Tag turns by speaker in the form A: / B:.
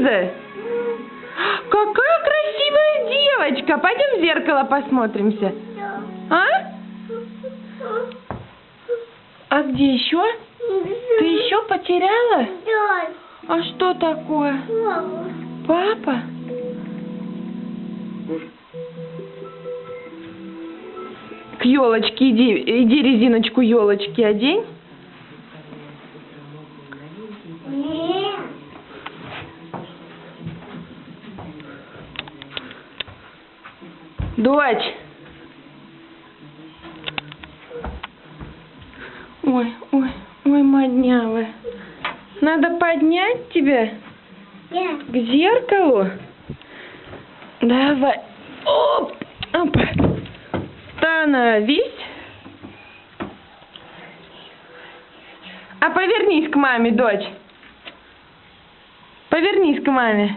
A: Лиза? Какая красивая девочка! Пойдем в зеркало посмотримся. А? А где еще? Ты еще потеряла? А что такое? Папа? К елочке иди, иди резиночку елочки одень. Дочь. Ой, ой, ой, моднявая. Надо поднять тебя к зеркалу. Давай. Оп, оп. Становись. А повернись к маме, дочь. Повернись к маме.